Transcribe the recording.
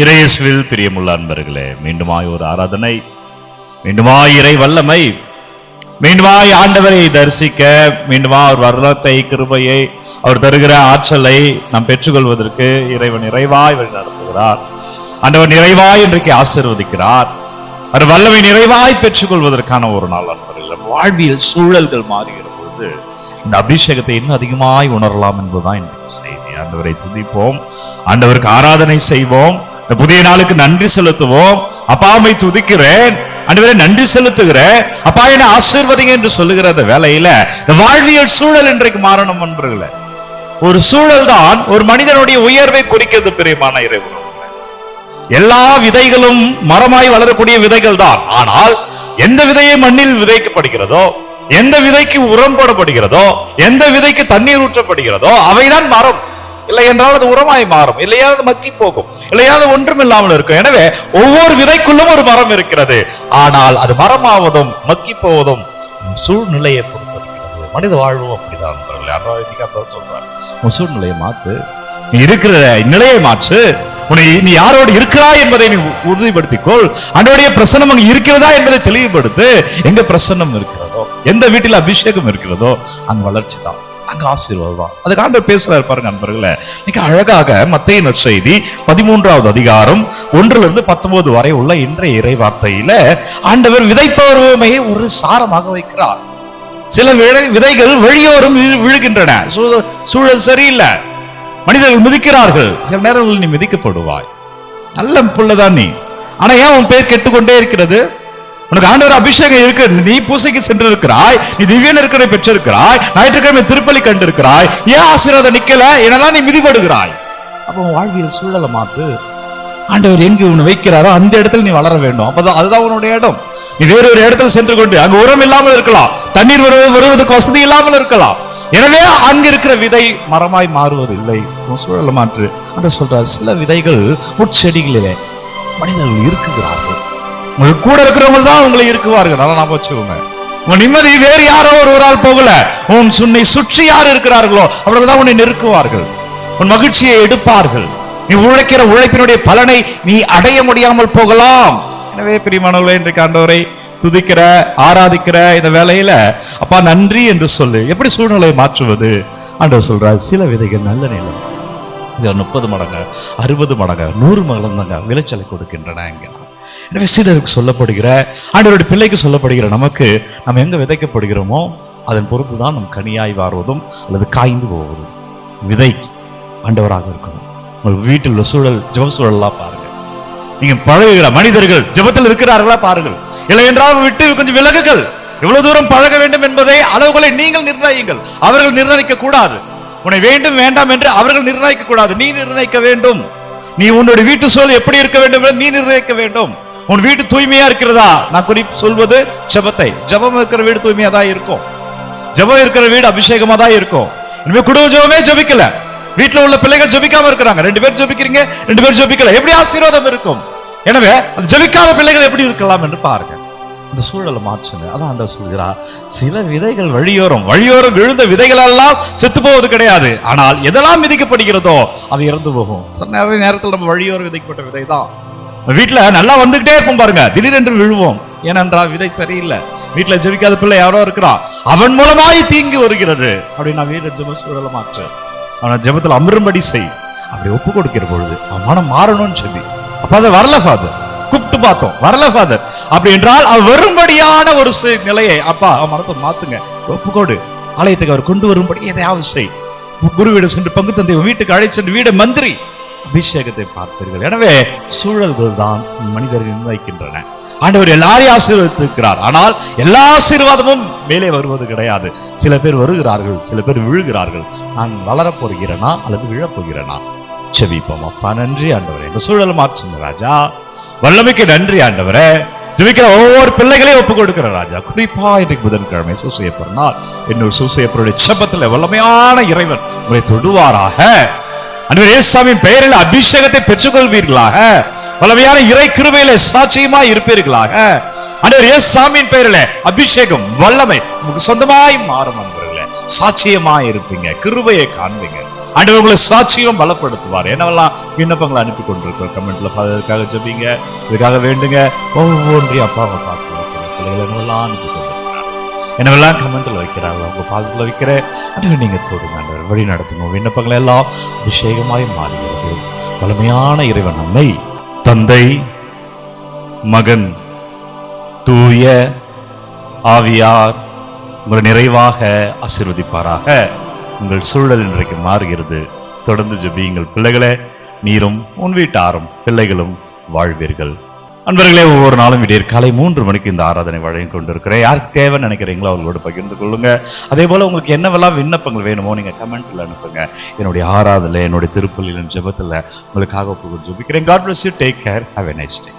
இறையேசுவில் பிரியமுள்ள அன்பர்களே மீண்டுமாய் ஒரு ஆராதனை மீண்டுமாய் இறை வல்லமை மீண்டுமாய் ஆண்டவரை தரிசிக்க மீண்டுமா அவர் வரலத்தை கிருபையை அவர் தருகிற ஆற்றலை நாம் பெற்றுக்கொள்வதற்கு இறைவன் நிறைவாய் வழி நடத்துகிறார். ஆண்டவர் நிறைவாய் இன்றைக்கு ஆசீர்வதிக்கிறார். அவர் வல்லமை நிறைவாய் பெற்றுக்கொள்வதற்கான ஒரு நாள் அன்பர்கள் வாழ்வியல் சூழல்கள் மாறுகிற பொழுது இந்த அபிஷேகத்தை இன்னும் அதிகமாய் உணரலாம் என்பதுதான் இன்றைக்கு செய்தி. ஆண்டவரை துதிப்போம். ஆண்டவருக்கு ஆராதனை செய்வோம். இந்த புதிய நாளுக்கு நன்றி செலுத்துவோம். அப்பாவை துதிக்கிறேன். ஆண்டவரே நன்றி செலுத்துகிறேன் அப்பா என்ன ஆசீர்வதிங்க என்று சொல்லுகிற அந்த வேலையில இந்த வாழ்வியல் சூழல் இன்றைக்கு மாறணும் என்பர்களே ஒரு சூழல் தான் ஒரு மனிதனுடைய உயர்வை குறிக்கிறது பிரியமான இறைவன். எல்லா விதைகளும் மரமாய் வளரக்கூடிய விதைகள் தான் ஆனால் எந்த விதையை மண்ணில் விதைக்கப்படுகிறதோ எந்த விதைக்கு உரம் போடப்படுகிறதோ எந்த விதைக்கு தண்ணீர் ஊற்றப்படுகிறதோ அவைதான் மரம். இல்லை என்றால் அது உரமாய் மாறும். இல்லையா அது மக்கி போகும். இல்லையா அது ஒன்றும் இல்லாமல் இருக்கும். எனவே ஒவ்வொரு விதைக்குள்ளும் ஒரு மரம் இருக்கிறது. ஆனால் அது மரமாவதும் மக்கி போவதும் சூழ்நிலையை பொறுத்திருக்கிறது மனித வாழ்வும் அப்படிதான் நண்பர்களே. அதான் உன் சூழ்நிலையை மாத்து நீ இருக்கிற நிலையை மாற்று. உன்னை நீ யாரோடு இருக்கிறாய் என்பதை நீ உறுதிப்படுத்திக்கொள். அன்றோடைய பிரசன்னம் அங்கு இருக்கிறதா என்பதை தெளிவுபடுத்து எங்க பிரசன்னம் இருக்கிறதோ எந்த வீட்டில் அபிஷேகம் இருக்கிறதோ அங்கு வளர்ச்சி தான். அங்க ஆசீர்வாதம். தான் அதுக்கு ஆண்டவர் பேசுறாரு பாருங்க நண்பர்களே. இன்னைக்கு அழகாக மத்திய நற்செய்தி பதிமூன்றாவது அதிகாரம் ஒன்றுல இருந்து பத்தொன்பது வரை உள்ள இன்றைய இறை வார்த்தையில ஆண்டவர் விதைப்பவருமே ஒரு சாரமாக வைக்கிறார். சில விதை- விதைகள் வெளியோரும் விழுகின்றன. சூழ- சூழல் சரியில்லை. மனிதர்கள் மிதிக்கிறார்கள். சில நேரங்களில் நீ மிதிக்கப்படுவாய். நல்ல பிள்ளைதான் நீ. ஆனா ஏன் உன் பேர் கெட்டுக்கொண்டே இருக்கிறது? உனக்கு ஆண்டவர் அபிஷேகம் இருக்கு. நீ பூசைக்கு சென்று இருக்கிறாய் நீ திவ்ய நெருக்கடை பெற்றிருக்கிறாய். ஞாயிற்றுக்கிழமை திருப்பலி கண்டிருக்கிறாய். ஏன் ஆசீர்வாதம் நிக்கல? என்னெல்லாம் நீ மிதிப்படுகிறாய் அப்போ உன் வாழ்வியல் சூழலை மாத்து. ஆண்டவர் எங்கு உன்னை வைக்கிறாரோ அந்த இடத்துல நீ வளர வேண்டும். அப்பதான் அதுதான் உன்னுடைய இடம். நீ வேறு ஒரு இடத்துல சென்று கொண்டு அங்க உரம் இல்லாமல் இருக்கலாம். தண்ணீர் வருவது வருவதற்கு வசதி இல்லாமல் இருக்கலாம். எனவே அங்கிருக்கிற விதை மரமாய் மாறுவது இல்லை. உன் சூழலை மாற்று. என்று சொல்றார் சில விதைகள் முட்செடிகளிலே மனிதர்கள் இருக்குகிறார்கள். உங்களுக்கு கூட இருக்கிறவங்க தான் உங்களை இருக்குவார்கள் அதான் நான் வச்சுக்கோங்க. உன் நிம்மதி வேறு யாரோ ஒருவரால் போகல. உன் சுன்னை சுற்றி யார் இருக்கிறார்களோ அவர்கள் தான் உன்னை நெருக்குவார்கள். உன் மகிழ்ச்சியை எடுப்பார்கள். நீ உழைக்கிற உழைப்பினுடைய பலனை நீ அடைய முடியாமல் போகலாம். எனவே பிரியமானவர்களே இன்றைக்கு ஆண்டவரை துதிக்கிற ஆராதிக்கிற இந்த வேலையில அப்பா நன்றி என்று சொல்லு. எப்படி சூழ்நிலையை மாற்றுவது? ஆண்டவர் சொல்றார் சில விதைகள் நல்ல நிலம். இது முப்பது மடங்கு அறுபது மடங்கு நூறு மடங்கு விளைச்சலை கொடுக்கின்றன இங்கே எனவே சீடருக்கு சொல்லப்படுகிற ஆண்டவருடைய பிள்ளைக்கு சொல்லப்படுகிற நமக்கு நம்ம எங்க விதைக்கப்படுகிறோமோ அதன் பொறுத்து தான் நம் கனியாய் வாருவதும் அல்லது காய்ந்து போவதும். விதை ஆண்டவராக இருக்கணும். உங்கள் வீட்டில் உள்ள சூழல் ஜப சூழல்லாம் பாருங்க நீங்க பழகுகிற மனிதர்கள் ஜபத்தில் இருக்கிறார்களா பாருங்கள். இல்லை என்றால் விட்டு கொஞ்சம் விலகுகள் எவ்வளவு தூரம் பழக வேண்டும் என்பதை அளவுகளை நீங்கள் நிர்ணயிங்கள் அவர்கள் நிர்ணயிக்க கூடாது உன்னை வேண்டும் வேண்டாம் என்று அவர்கள் நிர்ணயிக்க கூடாது நீ நிர்ணயிக்க வேண்டும். நீ உன்னோட வீட்டு சூழல் எப்படி இருக்க வேண்டும் என்று நீ நிர்ணயிக்க வேண்டும். உன் வீடு தூய்மையா இருக்கிறதா? நான் குறிப்பு சொல்வது ஜெபத்தை. ஜெபம் இருக்கிற வீடு தூய்மையா தான் இருக்கும். ஜெபம் இருக்கிற வீடு அபிஷேகமா தான் இருக்கும். இனிமே குடும்ப ஜபமே ஜபிக்கல. வீட்டுல உள்ள பிள்ளைகள் ஜபிக்காம இருக்கிறாங்க. ரெண்டு பேர் ஜபிக்கிறீங்க ரெண்டு பேர் ஜபிக்கல. எப்படி ஆசீர்வாதம் இருக்கும்? எனவே ஜபிக்காத ஜெபிக்காத பிள்ளைகள் எப்படி இருக்கலாம் என்று பாருங்க. இந்த சூழலை மாற்றுங்க. அதான் ஆண்டவர் சொல்கிறார் சில விதைகள் வழியோரம். வழியோரம் விழுந்த விதைகள் எல்லாம் செத்து போவது கிடையாது. ஆனால் எதெல்லாம் விதைக்கப்படுகிறதோ அது இறந்து போகும். நிறைய நேரத்தில் நம்ம வழியோரம் விதைக்கப்பட்ட விதை தான் வீட்டுல நல்லா வந்துகிட்டே இருப்போம் பாருங்க. திடீரென்று விழுவோம். ஏனென்றால் விதை சரியில்லை. வீட்டுல ஜெபிக்காத பிள்ளை யாரோ இருக்கிறான் அவன் மூலமாய் தீங்கு வருகிறது. அப்படி நான் வீடு ஜெப சூழலை மாற்று. அவனை ஜெபத்தில் அமரும்படி செய். அப்படி ஒப்பு கொடுக்கிற பொழுது அவன் மனம் மாறணும்னு சொல்லி. அப்ப அது வரல ஃபாதர் கூப்பிட்டு பார்த்தோம் வரல ஃபாதர் அப்படி என்றால் அவர் வரும்படியான ஒரு நிலையை அப்பா அவன் மனத்தை மாத்துங்க. ஒப்புக்கோடு. ஆலயத்துக்கு அவர் கொண்டு வரும்படி எதையாவது செய். குருவிடம் சென்று பங்கு தந்தை வீட்டுக்கு அழைத்து சென்று வீடு மந்திரி. அபிஷேகத்தை பார்த்தீர்கள். எனவே சூழல்கள் தான் மனிதர்கள் நிர்ணயிக்கின்றன. ஆண்டவர் எல்லாரையும் ஆசீர்வதித்திருக்கிறார். ஆனால் எல்லா ஆசீர்வாதமும் மேலே வருவது கிடையாது. சில பேர் வருகிறார்கள் சில பேர் விழுகிறார்கள். நான் வளரப்போகிறேனா அல்லது விழப்போகிறேனா? செவிப்போம் அப்பா. நன்றி ஆண்டவர். எங்க சூழல் மாற்றுங்க ராஜா. வல்லமைக்கு நன்றி ஆண்டவரே. ஜெபிக்கிற ஒவ்வொரு பிள்ளைகளையும் ஒப்பு கொடுக்கிற ராஜா. குறிப்பா இன்றைக்கு புதன்கிழமை சூசையப்பர் நாள் என்னோட சூசையப்பருடைய செபத்தில் வல்லமையான இறைவன் உங்களை தொடுவாராக. அன்பர் இயேசுவின் பெயரில் அபிஷேகத்தை பெற்றுக்கொள்வீர்களாக. வல்லமையான இறை கிருமையில சாட்சியமா இருப்பீர்களாக. அன்றைய இயேசுவின் பெயரில் அபிஷேகம் வல்லமை உங்களுக்கு சொந்தமாய் மாறும் அன்பர்களே. சாட்சியமா இருப்பீங்க கிருபையை காண்பீங்க. ஆண்டவர் உங்களை சாட்சியும் பலப்படுத்துவார். என்னவெல்லாம் விண்ணப்பங்களை அனுப்பி கொண்டிருக்கிறோம் கமெண்ட்ல அதற்காக ஜபிங்க. இதுக்காக வேண்டுங்க. ஒவ்வொன்றையும் அப்பாவை பார்த்து என்னவெல்லாம் அனுப்பி என்னவெல்லாம் கமெண்ட்ல வைக்கிறாங்க உங்க பாதத்துல வைக்கிற அன்றைக்கு நீங்க சொல்லுங்க ஆண்டவர். வழி நடத்துங்க விண்ணப்பங்கள் எல்லாம் அபிஷேகமாய் மாறுகிறது. பழமையான இறைவன் நம்மை தந்தை மகன் தூய ஆவியார் உங்களை நிறைவாக ஆசிர்வதிப்பாராக. உங்கள் சூழல் இன்றைக்கு மாறுகிறது. தொடர்ந்து ஜெபியுங்கள். பிள்ளைகளே நீரும் உன் வீட்டாரும் பிள்ளைகளும் வாழ்வீர்கள். அன்பர்களே ஒவ்வொரு நாளும் விடியற் காலை மூன்று மணிக்கு இந்த ஆராதனை வழங்கி கொண்டிருக்கிறேன். யாருக்கு தேவை நினைக்கிறீங்களோ அவங்களோட பகிர்ந்து கொள்ளுங்க. அதே போல உங்களுக்கு என்னவெல்லாம் விண்ணப்பங்கள் வேணுமோ நீங்க கமெண்ட்ல அனுப்புங்க. என்னுடைய ஆராதனை என்னுடைய திருப்பலியின் ஜெபத்துல உங்களுக்காக ஜெபிக்கிறேன். God bless you take care have a nice day